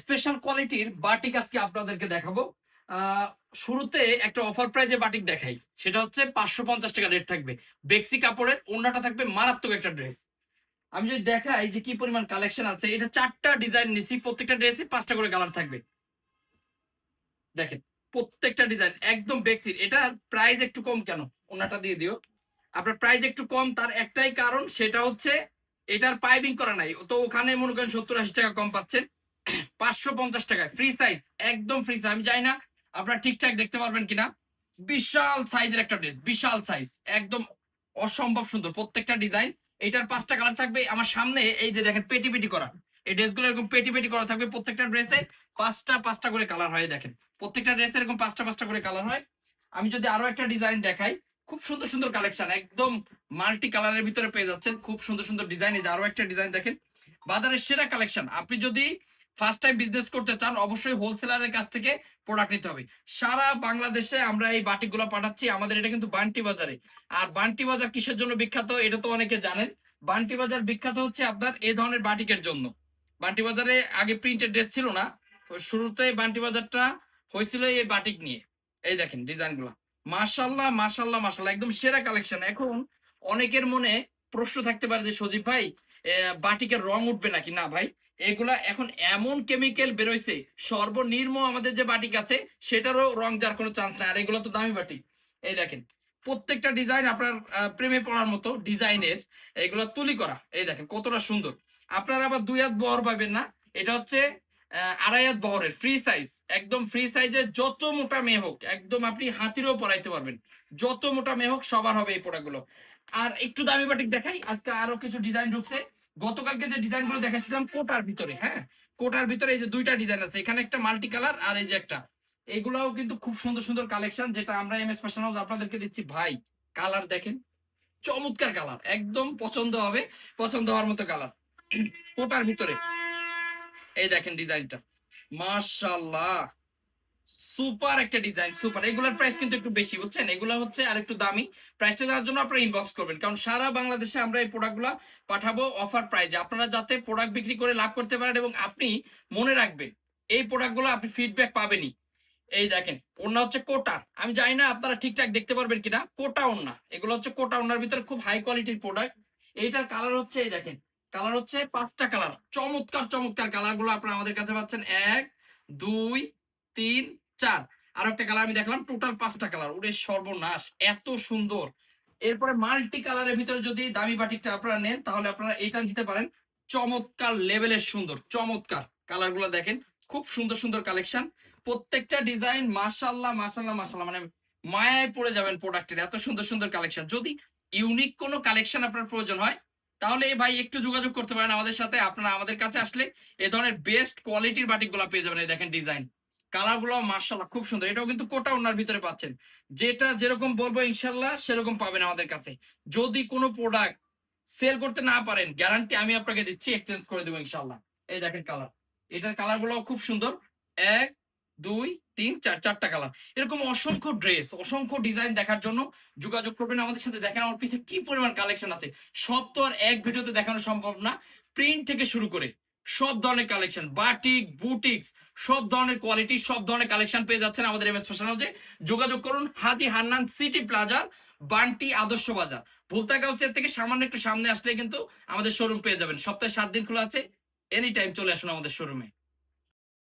Special কোয়ালিটির batik আজকে আপনাদেরকে দেখাবো। শুরুতে একটা অফার প্রাইজে বাটিক দেখাই। সেটা হচ্ছে পাঁচশো পঞ্চাশ টাকা রেট থাকবে। বেক্সি কাপড়ের অন্যটা থাকবে মারাত্মক একটা ড্রেস আমি যদি দেখাই যে কি পরিমাণ কালেকশন আছে, এটা চারটা ডিজাইন নিছি, প্রত্যেকটা ড্রেসে পাঁচটা করে কালার থাকবে। দেখেন, প্রত্যেকটা ডিজাইন একদম বেক্সির। এটার প্রাইস একটু কম কেন? ওনাটা দিয়ে দিও। আপনার প্রাইস একটু কম, তার একটাই কারণ, সেটা হচ্ছে এটার পাইপিং করা নাই। তো ওখানে মনে করেন সত্তর আশি টাকা কম পাচ্ছেন। পাঁচশো পঞ্চাশ টাকায়। ফ্রি সাইজ একদম ফ্রি সাইজ আমি জানি না আপনারা ঠিকঠাক দেখতে পারবেন কিনা। বিশাল সাইজের একটা ড্রেস বিশাল সাইজ একদম অসম্ভব সুন্দর। প্রত্যেকটা ডিজাইন এটার পাঁচটা কালার থাকবে আমার সামনে, এই যে দেখেন পেটি পেটি করা। এই ড্রেসগুলো এরকম পেটি পেটি করা থাকবে প্রত্যেকটা ড্রেসে পাঁচটা পাঁচটা করে কালার হয় দেখেন। প্রত্যেকটা ড্রেসে এরকম পাঁচটা পাঁচটা করে কালার হয়। আমি যদি আরও একটা ডিজাইন দেখাই, খুব সুন্দর সুন্দর কালেকশন একদম মাল্টি কালারের ভিতরে পেয়ে যাচ্ছেন। খুব সুন্দর সুন্দর ডিজাইন এই যে আরও একটা ডিজাইন দেখেন। বাজারের সেরা কালেকশন আপনি যদি ফার্স্ট টাইম বিজনেস করতে চান, অবশ্যই হোলসেলারের কাছ থেকে প্রোডাক্ট নিতে হবে। সারা বাংলাদেশে আমরা এই বাটিকগুলো পাঠাচ্ছি, আমাদের এটা কিন্তু বান্টি বাজারে। আর বান্টি বাজার কিসের জন্য বিখ্যাত, এটা তো অনেকে জানেন। বান্টি বাজার বিখ্যাত হচ্ছে আপনার এই ধরনের বাটিকের জন্য। বান্টি বাজারে আগে প্রিন্টেড ড্রেস ছিল না, শুরুতে বান্টি বাজারটা হয়েছিল এই বাটিক নিয়ে। এই দেখেন ডিজাইনগুলো। মাশাল্লাহ মাশাল্লাহ মাশাল্লাহ একদম সেরা কালেকশন এখন অনেকের মনে প্রশ্ন থাকতে পারে যে সজীব ভাই বাটিকের রং উঠবে নাকি? না ভাই এগুলা এখন এমন কেমিক্যাল বেরোইছে, সর্বনিম্ন আমাদের যে বাটিক আছে, সেটারও রং যার কোনো চান্স নাই, আর এগুলো তো দামি বাটিক। এই দেখেন, প্রত্যেকটা ডিজাইন আপনার প্রেমে পড়ার মতো ডিজাইনের, এগুলো তুলি করা। এই দেখেন, কতটা সুন্দর। আপনারা আবার দুই হাত বহর পাবেন না, এটা হচ্ছে আড়াই হাত বহরের ফ্রি সাইজ একদম ফ্রি সাইজে যত মোটা মেয়ে হোক, একদম আপনি হাতিরও পরাইতে পারবেন। যত মোটা মেয়ে হোক, সবার হবে এই প্রোডাক্টগুলো আর একটু দামি বাটিক দেখাই, আজকে আরও কিছু ডিজাইন ঢুকছে। গতকালকে যে ডিজাইনগুলো দেখাচ্ছিলাম কোটার ভিতরে হ্যাঁ? কোটার ভিতরে এই যে দুইটা ডিজাইন আছে, এখানে একটা মাল্টি কালার আর এই যে একটা। এগুলাও কিন্তু খুব সুন্দর সুন্দর কালেকশন যেটা আমরা এম এস ফ্যাশন হাউস আপনাদেরকে দিচ্ছি। ভাই কালার দেখেন, চমৎকার কালার একদম পছন্দ হবে, পছন্দ হওয়ার মতো কালার কোটার ভিতরে, এই দেখেন ডিজাইনটা মাশাল্লাহ সুপার একটা ডিজাইন, সুপার। এগুলোর প্রাইস কিন্তু একটু বেশি, বুঝছেন? এগুলো হচ্ছে আর একটু দামি প্রাইসটা জানার জন্য আপনারা ইনবক্স করবেন। কারণ সারা বাংলাদেশে আমরা এই প্রোডাক্টগুলো পাঠাবো অফার প্রাইজে আপনারা যাতে প্রোডাক্ট বিক্রি করে লাভ করতে পারেন এবং আপনি মনে রাখবেন, এই প্রোডাক্টগুলো আপনি ফিডব্যাক পাবেনই। এই দেখেন ওনা হচ্ছে কোটা। আমি জানি না আপনারা ঠিকঠাক দেখতে পারবেন কিনা। কোটা ওনা এগুলো হচ্ছে কোটা ওনার ভিতরে খুব হাই কোয়ালিটির প্রোডাক্ট এইটার কালার হচ্ছে এই দেখেন। কালার হচ্ছে পাঁচটা কালার চমৎকার চমৎকার কালারগুলো আপনারা আমাদের কাছে পাচ্ছেন। এক, দুই তিন, চার। আর একটা কালার আমি দেখলাম টোটাল পাঁচটা কালার ওরে সর্বনাশ, এত সুন্দর। এরপরে মাল্টি কালারের ভিতরে যদি দামি বাটিকটা আপনারা নেন, তাহলে আপনারা এটা নিতে পারেন। চমৎকার লেভেলের সুন্দর, চমৎকার। কালারগুলো দেখেন, খুব সুন্দর সুন্দর কালেকশন প্রত্যেকটা ডিজাইন মাশাল্লাহ মাশাল্লাহ মাশাল্লাহ মানে মায়ায় পড়ে যাবেন প্রোডাক্টের এত সুন্দর সুন্দর কালেকশন যদি ইউনিক কোনো কালেকশন আপনার প্রয়োজন হয়, তাহলে এই ভাই একটু যোগাযোগ করতে পারেন আমাদের সাথে। আপনারা আমাদের কাছে আসলে এ ধরনের বেস্ট কোয়ালিটির বাটিকগুলো পেয়ে যাবেন, এই দেখেন ডিজাইন কালারগুলো মার্শাল্লাহ খুব সুন্দর। এটাও কিন্তু কোটা ওনার ভিতরে পাচ্ছেন। যেটা যেরকম বলব ইনশাল্লাহ সেরকম পাবেন আমাদের কাছে। যদি কোনো প্রোডাক্ট সেল করতে না পারেন গ্যারান্টি আমি আপনাকে দিচ্ছি এক্সচেঞ্জ করে দেবো ইনশাল্লাহ এই দেখেন কালার এটার কালারগুলো খুব সুন্দর। এক, দুই, তিন, চার, চারটা কালার এরকম অসংখ্য ড্রেস অসংখ্য ডিজাইন দেখার জন্য যোগাযোগ করবেন আমাদের সাথে। দেখেন আমার পিছে কি পরিমাণ কালেকশন আছে। সব তো আর এক ভিডিওতে দেখানো সম্ভব না। প্রিন্ট থেকে শুরু করে সব ধরনের কালেকশন বাটিক, বুটিক্স, সব ধরনের কোয়ালিটি সব ধরনের কালেকশন পেয়ে যাচ্ছেন আমাদের এম এস ফ্যাশন হাউসে যোগাযোগ করুন হাতি হান্নান সিটি প্লাজার বান্টি আদর্শ বাজার। ভুলতা গাউসের থেকে সামান্য একটু সামনে আসলে কিন্তু আমাদের শোরুম পেয়ে যাবেন। সপ্তাহে সাত দিন খোলা আছে এনি টাইম চলে আসুন আমাদের শোরুমে